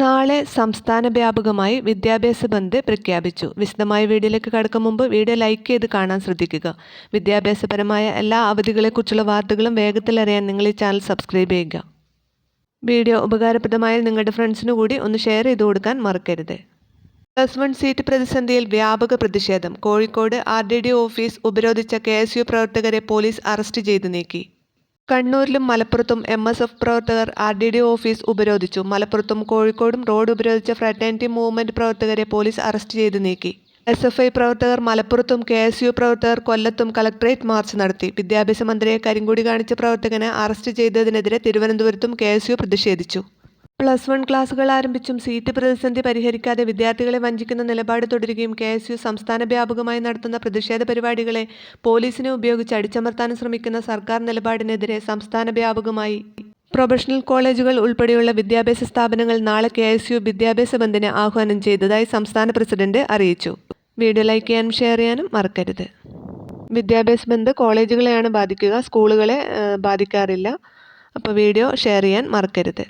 നാളെ സംസ്ഥാന വ്യാപകമായി വിദ്യാഭ്യാസ ബന്ദ് പ്രഖ്യാപിച്ചു. വിശദമായ വീഡിയോയിലേക്ക് കടക്കും മുമ്പ് വീഡിയോ ലൈക്ക് ചെയ്ത് കാണാൻ ശ്രദ്ധിക്കുക. വിദ്യാഭ്യാസപരമായ എല്ലാ അവധികളെക്കുറിച്ചുള്ള വാർത്തകളും വേഗത്തിൽ അറിയാൻ നിങ്ങൾ ഈ ചാനൽ സബ്സ്ക്രൈബ് ചെയ്യുക. വീഡിയോ ഉപകാരപ്രദമായാൽ നിങ്ങളുടെ ഫ്രണ്ട്സിനു കൂടി ഒന്ന് ഷെയർ ചെയ്ത് കൊടുക്കാൻ മറക്കരുത്. പ്ലസ് വൺ സീറ്റ് പ്രതിസന്ധിയിൽ വ്യാപക പ്രതിഷേധം. Kozhikode R D D office ഉപരോധിച്ച K S U പ്രവർത്തകരെ പോലീസ് അറസ്റ്റ് ചെയ്തു നീക്കി. കണ്ണൂരിലും മലപ്പുറത്തും എം എസ് എഫ് പ്രവർത്തകർ ആർ ഡി ഡി ഓഫീസ് ഉപരോധിച്ചു. മലപ്പുറത്തും കോഴിക്കോടും റോഡ് ഉപരോധിച്ച ഫ്രട്ടേണിറ്റി മൂവ്മെന്റ് പ്രവർത്തകരെ പോലീസ് അറസ്റ്റ് ചെയ്ത് നീക്കി. എസ് എഫ് ഐ പ്രവർത്തകർ മലപ്പുറത്തും കെ എസ് യു പ്രവർത്തകർ കൊല്ലത്തും കളക്ടറേറ്റ് മാർച്ച് നടത്തി. വിദ്യാഭ്യാസ മന്ത്രിയെ കരിങ്കുടി കാണിച്ച പ്രവർത്തകനെ അറസ്റ്റ് ചെയ്തതിനെതിരെ തിരുവനന്തപുരത്തും കെ എസ് യു പ്രതിഷേധിച്ചു. പ്ലസ് വൺ ക്ലാസുകൾ ആരംഭിച്ചും സീറ്റ് പ്രതിസന്ധി പരിഹരിക്കാതെ വിദ്യാർത്ഥികളെ വഞ്ചിക്കുന്ന നിലപാട് തുടരുകയും കെ എസ് യു സംസ്ഥാന വ്യാപകമായി നടത്തുന്ന പ്രതിഷേധ പരിപാടികളെ പോലീസിനെ ഉപയോഗിച്ച് അടിച്ചമർത്താൻ ശ്രമിക്കുന്ന സർക്കാർ നിലപാടിനെതിരെ സംസ്ഥാന വ്യാപകമായി. പ്രൊഫഷണൽ കോളേജുകൾ ഉൾപ്പെടെയുള്ള വിദ്യാഭ്യാസ സ്ഥാപനങ്ങൾ നാളെ കെ എസ് യു വിദ്യാഭ്യാസ ബന്ദിന് ആഹ്വാനം ചെയ്തതായി സംസ്ഥാന പ്രസിഡന്റ് അറിയിച്ചു. വീഡിയോ ലൈക്ക് ചെയ്യാനും ഷെയർ ചെയ്യാനും മറക്കരുത്. വിദ്യാഭ്യാസ ബന്ധ കോളേജുകളെയാണ് ബാധിക്കുക സ്കൂളുകളെ ബാധിക്കാറില്ല. അപ്പോൾ വീഡിയോ ഷെയർ ചെയ്യാൻ മറക്കരുത്.